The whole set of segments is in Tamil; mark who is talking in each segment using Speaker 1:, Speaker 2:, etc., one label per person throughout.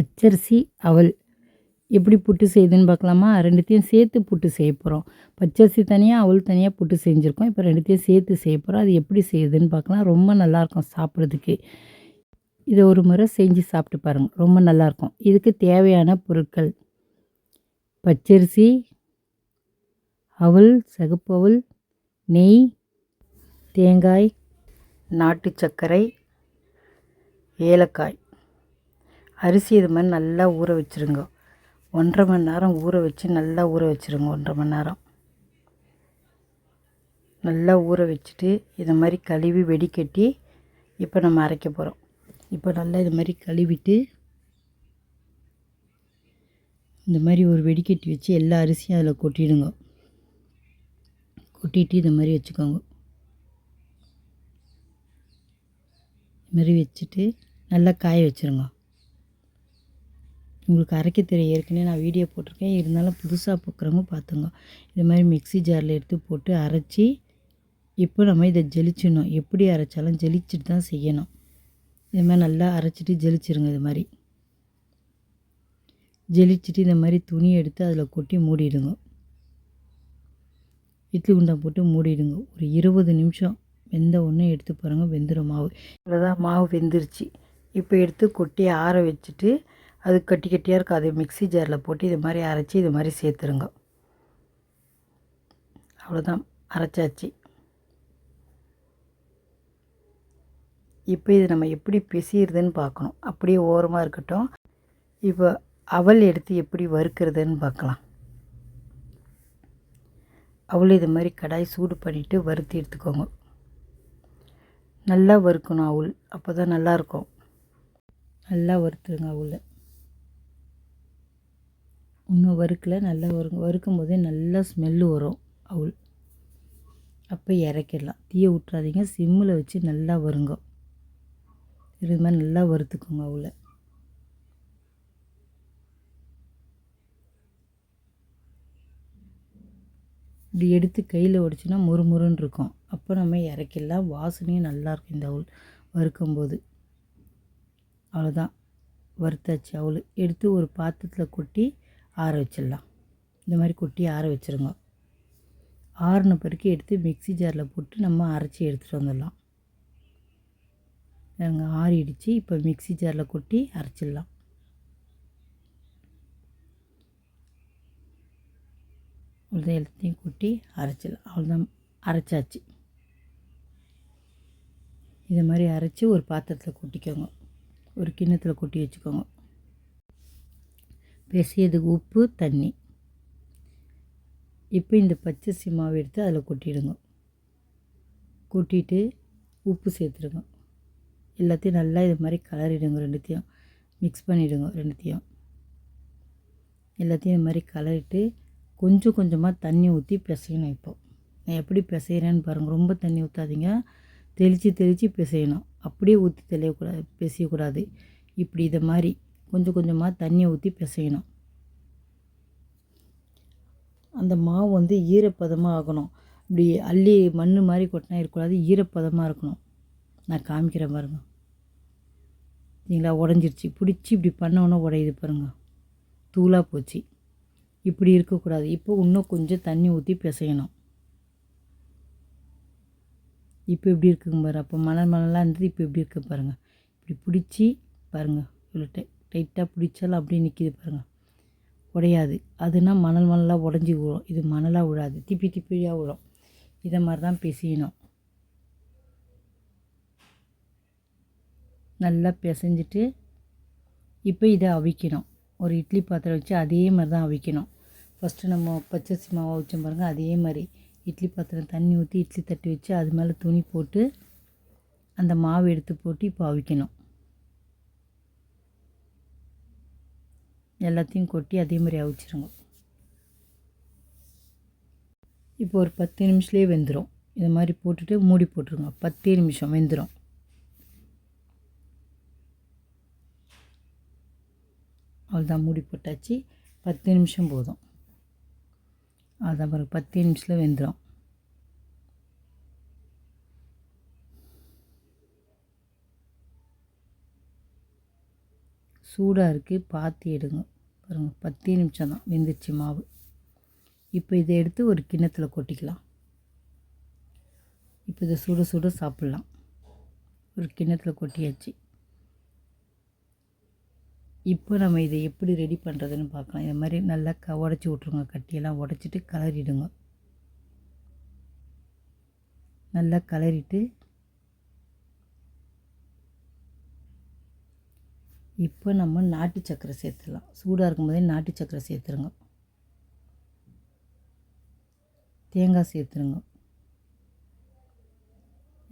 Speaker 1: பச்சரிசி அவல். எப்படி புட்டு செய்யுதுன்னு பார்க்கலாமா? ரெண்டுத்தையும் சேர்த்து புட்டு செய்ய போகிறோம் பச்சரிசி தனியாக அவள் தனியாக புட்டு செஞ்சுருக்கோம். இப்போ ரெண்டுத்தையும் சேர்த்து செய்ய போகிறோம் அது எப்படி செய்யுதுன்னு பார்க்கலாம். ரொம்ப நல்லாயிருக்கும் சாப்பிட்றதுக்கு. இதை ஒரு முறை செஞ்சு சாப்பிட்டு பாருங்கள் ரொம்ப நல்லாயிருக்கும். இதுக்கு தேவையான பொருட்கள். பச்சரிசி அவல் சகப்பு நெய் தேங்காய் நாட்டு சர்க்கரை ஏலக்காய். அரிசி இது மாதிரி நல்லா ஊற வச்சுருங்க. ஒன்றரை மணி நேரம் ஊற வச்சு நல்லா ஊற வச்சுருங்க ஒன்றரை மணி நேரம். நல்லா ஊற வச்சுட்டு இதை மாதிரி கழுவி வெடிக்கட்டி இப்போ நம்ம அரைக்க போகிறோம் இப்போ நல்லா இது மாதிரி கழுவிட்டு இந்த மாதிரி ஒரு வெடிக்கட்டி வச்சு எல்லா அரிசியும் அதில் கொட்டிடுங்க. கொட்டிட்டு இது மாதிரி வச்சுக்கோங்க. இது மாதிரி வச்சுட்டு நல்லா காய வச்சுருங்க. உங்களுக்கு அரைக்க தெரியும் ஏற்கனவே நான் வீடியோ போட்டிருக்கேன். இருந்தாலும் புதுசாக பார்க்குறவங்க பார்த்துங்க. இது மாதிரி மிக்ஸி ஜாரில் எடுத்து போட்டு அரைச்சி இப்போ நம்ம இதை ஜெலிச்சிடணும். எப்படி அரைச்சாலும் ஜெலிச்சிட்டு தான் செய்யணும். இது மாதிரி நல்லா அரைச்சிட்டு ஜெலிச்சிருங்க இது மாதிரி. ஜெலிச்சிட்டு இந்த மாதிரி துணி எடுத்து அதில் கொட்டி மூடிடுங்க. இட்லி குண்டா போட்டு மூடிடுங்க. ஒரு இருபது நிமிஷம் வெந்த ஒன்று எடுத்து பாருங்கள் வெந்துடும் மாவு. இவ்வளோதான் மாவு வெந்துருச்சு. இப்போ எடுத்து கொட்டி ஆற வச்சுட்டு அது கட்டி கட்டியாக இருக்கும் அதை மிக்ஸி ஜாரில் போட்டு இது மாதிரி அரைச்சி இது மாதிரி சேர்த்துருங்க. அவ்வளோதான் அரைச்சாச்சு. இப்போ இது நம்ம எப்படி பிசிறதுன்னு பார்க்கணும். அப்படியே ஓரமாக இருக்கட்டும். இப்போ அவல் எடுத்து எப்படி வறுக்கிறதுன்னு பார்க்கலாம். அவள் இது மாதிரி கடாய் சூடு பண்ணிவிட்டு வறுத்து எடுத்துக்கோங்க. நல்லா வறுக்கணும் அவள் அப்போ தான் நல்லாயிருக்கும் நல்லா வறுத்துருங்க அவளை இன்னும் வறுக்கல நல்லா வரும் வறுக்கும் போதே நல்லா ஸ்மெல்லு வரும். அவுள் அப்போ இறக்கிடலாம். தீயை விட்றாதீங்க சிம்மில் வச்சு நல்லா வருங்க. இது மாதிரி நல்லா வறுத்துக்கோங்க அவளை இப்படி எடுத்து கையில் உடச்சினா முறுமுறுன்னு இருக்கும். அப்போ நம்ம இறக்கிடலாம். வாசனையும் நல்லாயிருக்கும் இந்த அவள் வறுக்கும்போது. அவ்வளோதான். வறுத்தாச்சு அவள் எடுத்து ஒரு பாத்திரத்தில் கொட்டி ஆற வச்சிடலாம். இந்த மாதிரி கொட்டி ஆற வச்சுருங்க. ஆறின பிறகு எடுத்து மிக்ஸி ஜாரில் போட்டு நம்ம அரைச்சி எடுத்துகிட்டு வந்துடலாம். நாங்கள் ஆறிடுச்சு. இப்போ மிக்ஸி ஜாரில் கொட்டி அரைச்சிடலாம். அவ்வளோதான் எல்லாத்தையும் கொட்டி அரைச்சிடலாம். அவ்வளோதான் அரைச்சாச்சு. இதை மாதிரி அரைச்சி ஒரு பாத்திரத்தில் கொட்டிக்கோங்க. ஒரு கிண்ணத்தில் கொட்டி வச்சுக்கோங்க. பிசையதுக்கு உப்பு தண்ணி. இப்போ இந்த பச்சரிசி மாவு எடுத்து அதில் கொட்டிடுங்க. கொட்டிட்டு உப்பு சேர்த்துடுங்க. எல்லாத்தையும் நல்லா இது மாதிரி கலரிடுங்க ரெண்டுத்தையும். மிக்ஸ் பண்ணிவிடுங்க ரெண்டுத்தையும். எல்லாத்தையும் இது மாதிரி கலரிட்டு கொஞ்சம் கொஞ்சமாக தண்ணி ஊற்றி பிசையணும் இப்போ. நான் எப்படி பிசைகிறேன்னு பாருங்கள் ரொம்ப தண்ணி ஊற்றாதீங்க தெளித்து தெளித்து பிசையணும். அப்படியே ஊற்றி தெளியக்கூடாது பிசையக்கூடாது. இப்படி இதை மாதிரி கொஞ்சம் கொஞ்சமாக தண்ணியை ஊற்றி பிசையணும். அந்த மாவு வந்து ஈரப்பதமாக ஆகணும். இப்படி அள்ளி மண் மாதிரி கொட்டினா இருக்கக்கூடாது ஈரப்பதமாக இருக்கணும். நான் காமிக்கிறேன் பாருங்கள் சரிங்களா? உடஞ்சிருச்சு. பிடிச்சி இப்படி பண்ணோன்னே உடையுது பாருங்கள் தூளாக போச்சு. இப்படி இருக்கக்கூடாது. இப்போ இன்னும் கொஞ்சம் தண்ணி ஊற்றி பிசையணும். இப்போ எப்படி இருக்குங்க பாரு. அப்போ மணல் மணலாக இருந்தது இப்போ எப்படி இருக்கு பாருங்கள் இப்படி பிடிச்சி பாருங்கள் சொல்லிட்டேன் டைட்டாக பிடிச்சாலும் அப்படியே நிற்கிது பாருங்கள் உடையாது. அதுனா மணல் மணலாக உடஞ்சி விழும். இது மணலாக விழாது. திப்பி திப்பியாக விழும். இதை மாதிரி தான் பிசையணும். நல்லா பிசைஞ்சிட்டு இப்போ இதை அவிக்கணும். ஒரு இட்லி பாத்திரம் வச்சு அதே மாதிரி தான் அவிக்கணும். ஃபஸ்ட்டு நம்ம பச்சரிசி மாவு வச்சோம் பாருங்கள் அதே மாதிரி இட்லி பாத்திரம் தண்ணி ஊற்றி இட்லி தட்டி வச்சு அது மேலே துணி போட்டு அந்த மாவு எடுத்து போட்டு இப்போ அவிக்கணும். எல்லாத்தையும் கொட்டி அதே மாதிரி அவிச்சிருங்க. இப்போ ஒரு பத்து நிமிஷத்துலேயே வெந்துடும் இது மாதிரி போட்டுட்டு மூடி போட்டுருங்க. பத்தே நிமிஷம் வெந்துடும் அவ்வளோதான் மூடி போட்டாச்சு. பத்து நிமிஷம் போதும். அதுதான் பாருங்க பத்து நிமிஷத்தில் வெந்துடும் சூடாக இருக்குது பாத்தி எடுங்க. பாருங்கள் பத்தே நிமிஷம் தான் வெந்துருச்சு மாவு. இப்போ இதை எடுத்து ஒரு கிண்ணத்தில் கொட்டிக்கலாம். இப்போ இதை சுட சுட சாப்பிட்லாம். ஒரு கிண்ணத்தில் கொட்டியாச்சு. இப்போ நம்ம இதை எப்படி ரெடி பண்ணுறதுன்னு பார்க்கலாம். இந்த மாதிரி நல்லா க உடச்சி விட்ருங்க கட்டியெல்லாம் உடச்சிட்டு கலரிடுங்க. நல்லா கலரிட்டு இப்போ நம்ம நாட்டு சக்கரை சேர்த்துடலாம். சூடாக இருக்கும்போதே நாட்டு சக்கரை சேர்த்துருங்க. தேங்காய் சேர்த்துருங்க.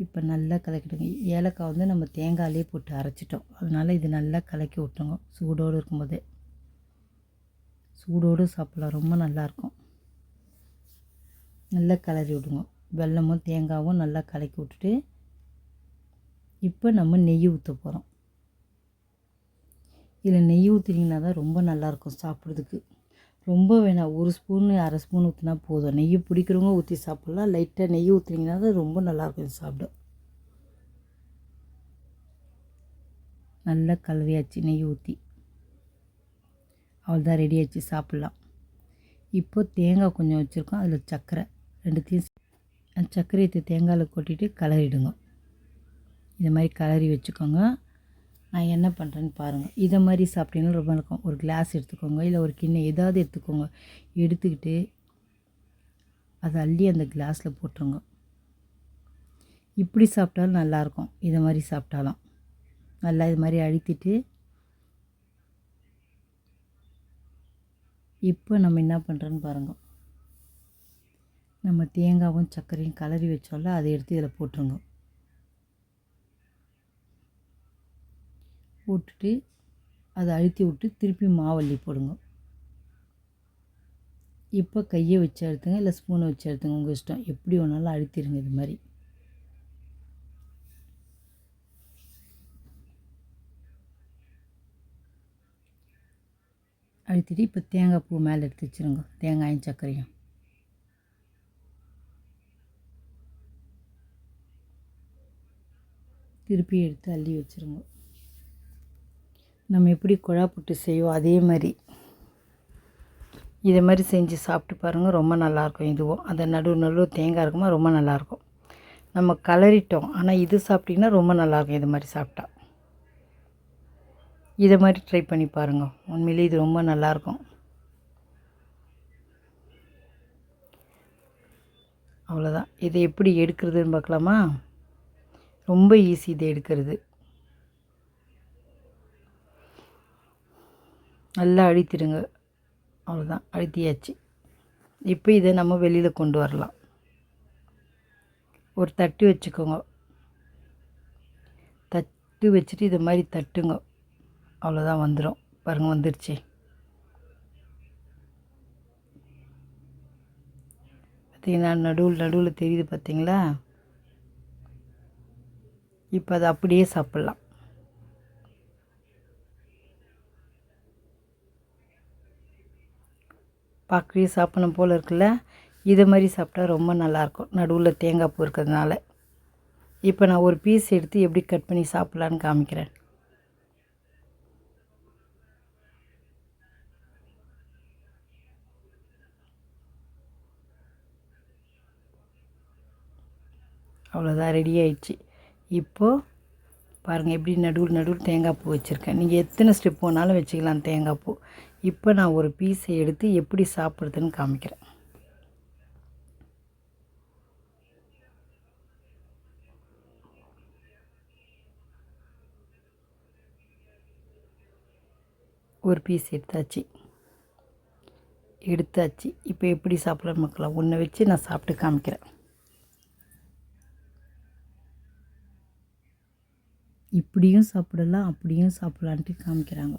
Speaker 1: இப்போ நல்லா கலக்கிடுங்க. ஏலக்காய் வந்து நம்ம தேங்காயிலே போட்டு அரைச்சிட்டோம். அதனால் இது நல்லா கலக்கி விட்டுருங்க. சூடோடு இருக்கும்போதே. சூடோடு சாப்பிட்லாம். ரொம்ப நல்லாயிருக்கும் நல்லா கலரி விடுங்க. வெல்லமும் தேங்காயும் நல்லா கலக்கி விட்டுட்டு இப்போ நம்ம நெய் ஊற்ற போகிறோம் இதில் நெய் ஊற்றினீங்கன்னா தான் ரொம்ப நல்லாயிருக்கும் சாப்பிட்றதுக்கு. ரொம்ப வேணாம். ஒரு ஸ்பூனு அரை ஸ்பூன் ஊற்றினா போதும். நெய் பிடிக்கிறவங்க ஊற்றி சாப்பிட்லாம். லைட்டாக நெய் ஊற்றுனீங்கன்னா தான் ரொம்ப நல்லாயிருக்கும் இது சாப்பிட. நல்லா கலவையாச்சு நெய் ஊற்றி அவ்வளோதான் ரெடி ஆச்சு சாப்பிட்லாம். இப்போ தேங்காய் கொஞ்சம் வச்சுருக்கோம். அதில் சர்க்கரை ரெண்டுத்தையும் அந்த சர்க்கரையை தேங்காயில் கொட்டிட்டு கலரிடுங்க. இது மாதிரி கலரி வச்சுக்கோங்க. நான் என்ன பண்ணுறேன்னு பாருங்கள் இதை மாதிரி சாப்பிட்டீங்கன்னா ரொம்ப இருக்கும். ஒரு கிளாஸ் எடுத்துக்கோங்க. இல்லை ஒரு கிண்ணம் ஏதாவது எடுத்துக்கோங்க. எடுத்துக்கிட்டு அதை அள்ளி அந்த கிளாஸில் போட்டுருங்க. இப்படி சாப்பிட்டாலும் நல்லாயிருக்கும் இதை மாதிரி சாப்பிட்டாலும். நல்லா இது மாதிரி அழுத்திட்டு இப்போ நம்ம என்ன பண்ணுறோன்னு பாருங்கள் நம்ம தேங்காவும் சர்க்கரையும் கலரி வச்சோம்ல அதை எடுத்து இதில் போட்டுருங்க. போட்டுட்டு அதை அழுத்தி விட்டு திருப்பி மாவள்ளி போடுங்க. இப்போ கையை வச்சு அழுத்துங்க இல்லை ஸ்பூனை வச்சு அழுத்துங்க உங்கள் இஷ்டம். எப்படி வேணாலும் அழுத்திடுங்க இது மாதிரி. அழுத்திட்டு இப்போ தேங்காய் பூ மேலே எடுத்து வச்சுருங்க. தேங்காயும் சர்க்கரையும். திருப்பி எடுத்து அள்ளி வச்சுருங்க. நம்ம எப்படி குழா புட்டு செய்வோம் அதே மாதிரி. இதை மாதிரி செஞ்சு சாப்பிட்டு பாருங்கள் ரொம்ப நல்லாயிருக்கும் இதுவும். அந்த நடுவு நடுவு தேங்காய் இருக்குமா ரொம்ப நல்லாயிருக்கும். நம்ம கலரிட்டோம் ஆனால் இது சாப்பிட்டிங்கன்னா ரொம்ப நல்லாயிருக்கும் இது மாதிரி சாப்பிட்டா. இதை மாதிரி ட்ரை பண்ணி பாருங்கள் உண்மையிலே இது ரொம்ப நல்லாயிருக்கும். அவ்வளோதான் இதை எப்படி எடுக்கிறதுன்னு பார்க்கலாமா? ரொம்ப ஈஸி இதை எடுக்கிறது. நல்லா அழுத்திடுங்க அவ்வளோதான் அழுத்தியாச்சு. இப்போ இதை நம்ம வெளியில் கொண்டு வரலாம். ஒரு தட்டு வச்சுக்கோங்க. தட்டு வச்சுட்டு இது மாதிரி தட்டுங்க. அவ்வளோதான் வந்துடும் பாருங்கள் வந்துடுச்சு பார்த்தீங்கன்னா நடுவில் நடுவில் தெரியுது பார்த்தீங்களா இப்போ அதை அப்படியே சாப்பிட்லாம். பார்க்கவே சாப்பிடணும் போல் இருக்குல்ல? இதை மாதிரி சாப்பிட்டா ரொம்ப நல்லாயிருக்கும். நடுவில் தேங்காய் பூ இருக்கிறதுனால. இப்போ நான் ஒரு பீஸ் எடுத்து எப்படி கட் பண்ணி சாப்பிட்லான்னு காமிக்கிறேன். அவ்வளோதான் ரெடி ஆயிடுச்சு. இப்போது பாருங்கள் எப்படி நடுவில் நடுவில் தேங்காய் பூ வச்சுருக்கேன். நீங்கள் எத்தனை ஸ்டெப் போனாலும் வச்சுக்கலாம் தேங்காய் பூ. இப்போ நான் ஒரு பீஸை எடுத்து எப்படி சாப்பிட்றதுன்னு காமிக்கிறேன். ஒரு பீஸ் எடுத்தாச்சு. எடுத்தாச்சு. இப்போ எப்படி சாப்பிட்ற மக்களை? ஒன்றை வச்சு நான் சாப்பிட்டு காமிக்கிறேன். இப்படியும் சாப்பிடலாம் அப்படியும் சாப்பிட்லான்ட்டு காமிக்கிறாங்க.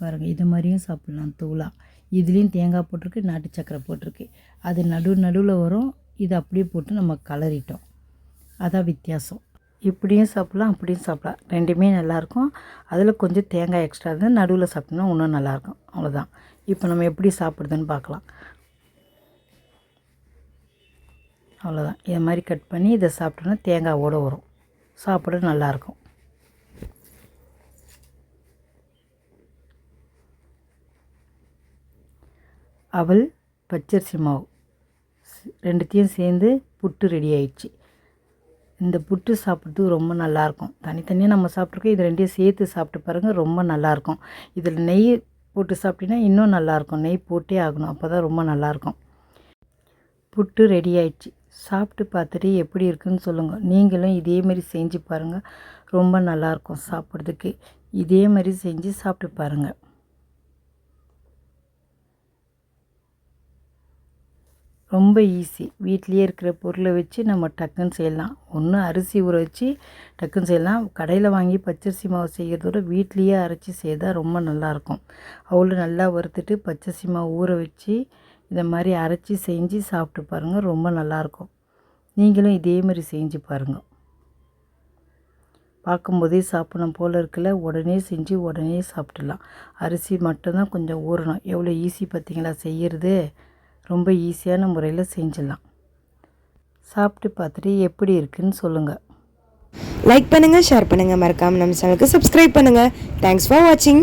Speaker 1: பாருங்கள் இது மாதிரியும் சாப்பிட்லாம் தூளாக இதுலேயும் தேங்காய் போட்டிருக்கு நாட்டு சக்கரை போட்டிருக்கு. அது நடு நடுவில் வரும் இது அப்படியே போட்டு நம்ம கலரிட்டோம் அதான் வித்தியாசம். இப்படியும் சாப்பிட்லாம் அப்படியும் சாப்பிட்லாம். ரெண்டுமே நல்லாயிருக்கும். அதில் கொஞ்சம் தேங்காய் எக்ஸ்ட்ரா இருந்தால் நடுவில் சாப்பிட்டோம்னா இன்னும் நல்லாயிருக்கும். அவ்வளோதான். இப்போ நம்ம எப்படி சாப்பிடுதுன்னு பார்க்கலாம். அவ்வளோதான். இது மாதிரி கட் பண்ணி இதை சாப்பிட்டோன்னா தேங்காவோடு வரும். சாப்பிட நல்லாயிருக்கும். அவல் பச்சரிசி மாவு. ரெண்டுத்தையும் சேர்ந்து புட்டு ரெடி ஆயிடுச்சு. இந்த புட்டு சாப்பிட்றதுக்கு ரொம்ப நல்லாயிருக்கும். தனித்தனியாக நம்ம சாப்பிட்ருக்கோம் இது ரெண்டையும் சேர்த்து சாப்பிட்டு பாருங்கள் ரொம்ப நல்லாயிருக்கும். இதில் நெய் போட்டு சாப்பிட்டீங்கன்னா இன்னும் நல்லாயிருக்கும். நெய் போட்டே ஆகணும். அப்போ தான் ரொம்ப நல்லாயிருக்கும். புட்டு ரெடி ஆயிடுச்சு. சாப்பிட்டு பார்த்துட்டு எப்படி இருக்குன்னு சொல்லுங்கள் நீங்களும் இதே மாதிரி செஞ்சு பாருங்கள் ரொம்ப நல்லாயிருக்கும் சாப்பிட்றதுக்கு. இதே மாதிரி செஞ்சு சாப்பிட்டு பாருங்கள் ரொம்ப ஈஸி வீட்லேயே இருக்கிற பொருளை வச்சு நம்ம டக்குன்னு செய்யலாம். ஒன்று அரிசி ஊற வச்சு டக்குன்னு செய்யலாம். கடையில் வாங்கி பச்சரிசி மாவு செய்கிறதோட வீட்லேயே அரைச்சி செய்தால் ரொம்ப நல்லாயிருக்கும் அவ்வளோ நல்லா வறுத்துட்டு பச்சரிசி மாவு ஊற வச்சு இதை மாதிரி அரைச்சி செஞ்சு சாப்பிட்டு பாருங்கள் ரொம்ப நல்லாயிருக்கும் நீங்களும் இதே மாதிரி செஞ்சு பாருங்கள் பார்க்கும்போதே சாப்பிடணும் போல் இருக்கல உடனே செஞ்சு உடனே சாப்பிட்டுலாம் அரிசி மட்டும்தான் கொஞ்சம் ஊறணும். எவ்வளோ ஈஸி பார்த்தீங்களா? செய்கிறது ரொம்ப ஈஸியான முறையில் செஞ்சிடலாம். சாப்பிட்டு பார்த்துட்டு எப்படி இருக்குன்னு சொல்லுங்கள்
Speaker 2: லைக் பண்ணுங்கள் ஷேர் பண்ணுங்கள் மறக்காமல் நம்ம சேனலுக்கு சப்ஸ்கிரைப் பண்ணுங்கள் தேங்க்ஸ் ஃபார் வாட்சிங்